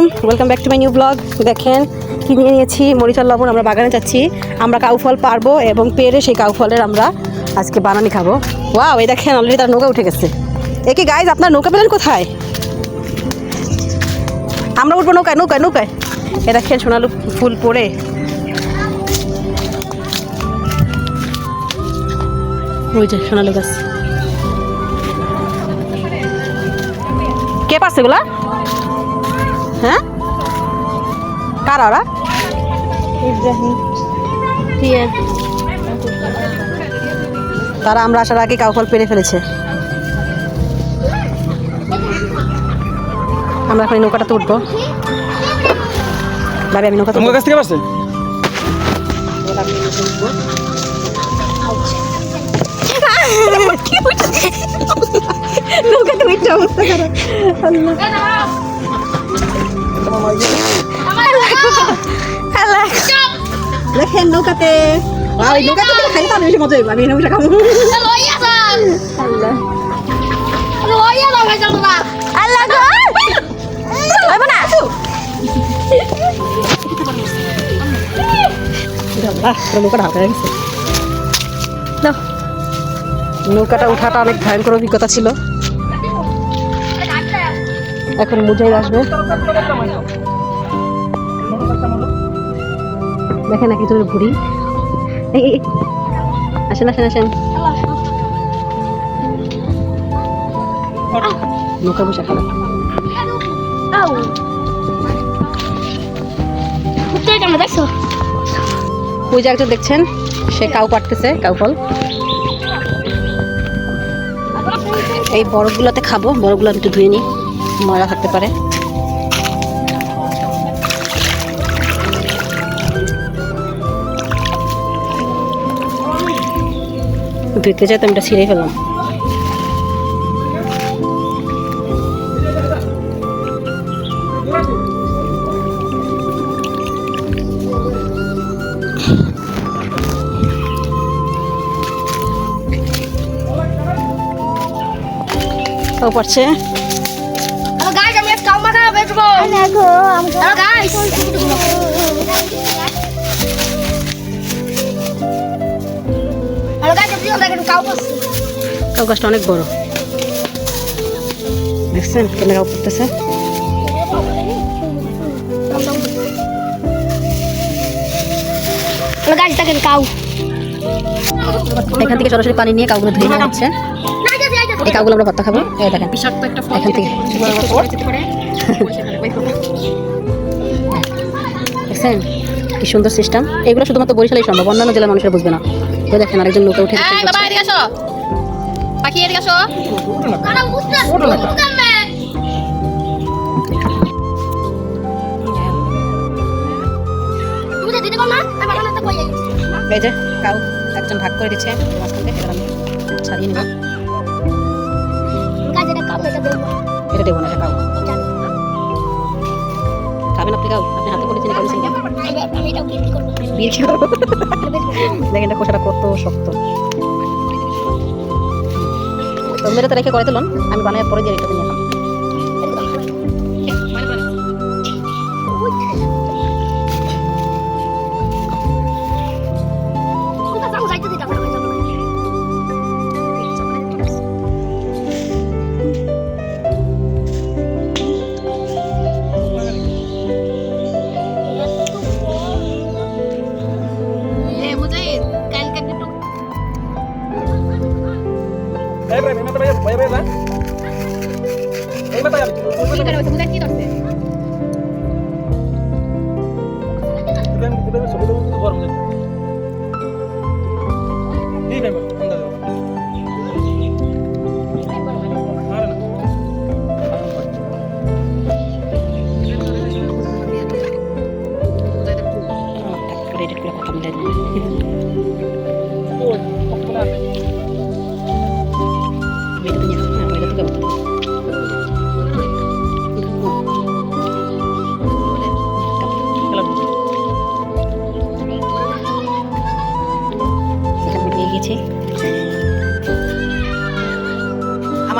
আলাইকুম। Welcome back to my new vlog দেখেন কি নিয়ে নিয়েছি মরিচার লবণ। আমরা বাগানে যাচ্ছি। আমরা কাউ ফল পারব এবং পেরে সেই কাউ ফলের আমরা আজকে বানানি খাব। ওয়াও এই দেখেন অলরেডি তার নৌকা উঠে গেছে। এ কি গাইজ আপনার নৌকা পেলেন কোথায়? আমরা উঠবো নৌকায় নৌকায় নৌকায়। এ দেখেন, সোনালু ফুল পরে ওই যে সোনালু গাছ। কে পারছে এগুলা? হ্যাঁ? কারা ওরা তারা আমরা আসার আগে কাউ ফল পেরে ফেলেছে। আমরা এখন এই নৌকাটাতে উঠবো ভাবি আমি নৌকাতে তোমার কাছ থেকে পারছে নৌকাতে অবস্থা খারাপ। আল্লাহ। দেখেন নৌকাতে ওই নৌকাতে গেলে খাইতে পারবে মজা হইবে আমি নৌকাটা হাতে নৌকাটা ওঠাটা অনেক ভয়ঙ্কর অভিজ্ঞতা ছিল। এখন মুজাহিদ আসবে। দেখেন নাকি তুমি ঘুরি। আসেন আসেন আসেন। নৌকা বসে ওই দেখছেন? সে কাউ কাটতেছে, কাউ ফল। এই বরফগুলোতে খাব, বরফগুলো একটু ধুয়ে নিই। ময়লা থাকতে পারে। ধুইতে যেতে আমি এটা ছিঁড়ে ফেললাম। ও পারছে দেখো কাউ গাছটা অনেক বড়। দেখছেন ক্যামেরা গাইস দেখেন কাউ এখান থেকে সরাসরি পানি নিয়ে কাউগুলো ধুয়ে হচ্ছে এই কাউগুলো আমরা ভর্তা খাব। এখান থেকে। দেখছেন কি সুন্দর সিস্টেম এগুলো শুধুমাত্র বরিশালেই সম্ভব অন্যান্য জেলার মানুষের বুঝবে না। দেখেন আরেকজন নৌকা উঠে পাখি এদিকে আসো। এই যে কাউ একজন ভাগ করে দিচ্ছে মাঝখান থেকে আমি ছাড়িয়ে নেব। দেবো। এটা দেবো না এটা কাউ। খাবেন আপনি কাউ? আপনি হাতে করেছেন করেছেন আমি এটা বিক্রি করব বিয়ে কি করব দেখেন এটা খোসাটা কত শক্ত। তো মেরে তো রেখে করে দিলাম আমি বানায় পরে দিয়ে রেখে দিই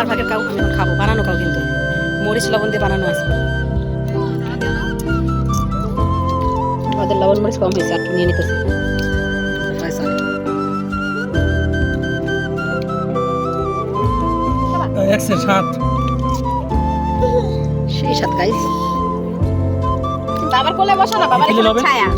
আমার ভাগের কাউ আমি এখন খাব বানানো কাউ কিন্তু। মরিচ লবণ দিয়ে বানানো আছে। আমাদের লবণ মরিচ কম হয়েছে আর নিয়ে নিতেছি। একশো বাবার কোলে বসা না বাবার ছায়া।